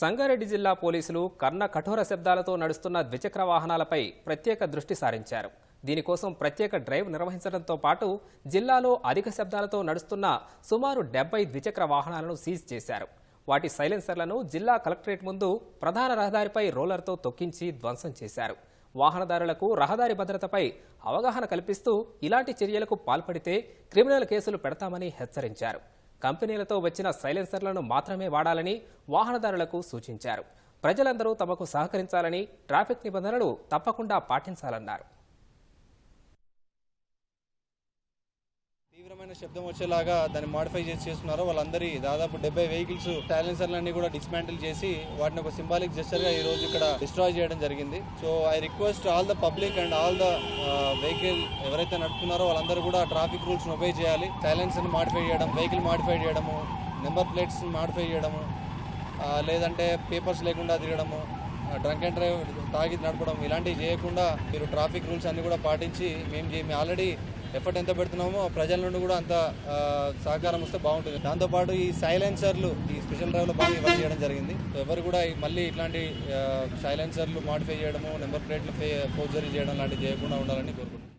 సంగారెడ్డి జిల్లా పోలీసులు కర్ణ కఠోర శబ్దాలతో నడుస్తున్న ద్విచక్ర వాహనాలపై ప్రత్యేక దృష్టి సారించారు. దీనికోసం ప్రత్యేక డ్రైవ్ నిర్వహించడంతో పాటు జిల్లాలో అధిక శబ్దాలతో నడుస్తున్న సుమారు డెబ్బై ద్విచక్ర వాహనాలను సీజ్ చేశారు. వాటి సైలెన్సర్లను జిల్లా కలెక్టరేట్ ముందు ప్రధాన రహదారిపై రోలర్తో తొక్కించి ధ్వంసం చేశారు. వాహనదారులకు రహదారి భద్రతపై అవగాహన కల్పిస్తూ ఇలాంటి చర్యలకు పాల్పడితే క్రిమినల్ కేసులు పెడతామని హెచ్చరించారు. కంపెనీలతో వచ్చిన సైలెన్సర్లను మాత్రమే వాడాలని వాహనదారులకు సూచించారు. ప్రజలందరూ తమకు సహకరించాలని ట్రాఫిక్ నిబంధనలు తప్పకుండా పాటించాలన్నారు. తీవ్రమైన శబ్దం వచ్చేలాగా దాన్ని మాడిఫై చేసి చేస్తున్నారు. వాళ్ళందరి దాదాపు డెబ్బై వెహికల్స్ సైలెన్సర్లన్నీ కూడా డిస్మాంటిల్ చేసి వాటిని ఒక సింబాలిక్ జెస్చర్గా ఈ రోజు ఇక్కడ డిస్ట్రాయ్ చేయడం జరిగింది. So I request all the public and all the vehicle ఎవరైతే నడుపుతున్నారో వాళ్ళందరూ కూడా ట్రాఫిక్ రూల్స్ని ఒబే చేయాలి. సైలెన్సర్ మాడిఫై చేయడం వెహికల్ మాడిఫై చేయడము నెంబర్ ప్లేట్స్ని మాడిఫై చేయడము లేదంటే పేపర్స్ లేకుండా తిరగడము డ్రంక్ అండ్ డ్రైవ్ తాగి నడపడం ఇలాంటివి చేయకుండా మీరు ట్రాఫిక్ రూల్స్ అన్నీ కూడా పాటించి మేము మేము ఆల్రెడీ ఎఫర్ట్ ఎంత పెడుతున్నామో ప్రజల నుండి కూడా అంత సహకారం వస్తే బాగుంటుంది. దాంతోపాటు ఈ సైలెన్సర్లు ఈ స్పెషల్ డ్రైవ్లో బాగా ఇవ్వడం చేయడం జరిగింది. ఎవరు కూడా మళ్ళీ ఇట్లాంటి సైలెన్సర్లు మాడిఫై చేయడము నెంబర్ ప్లేట్లు ఫోర్జరీ చేయడం లాంటివి చేయకుండా ఉండాలని కోరుకుంటున్నాను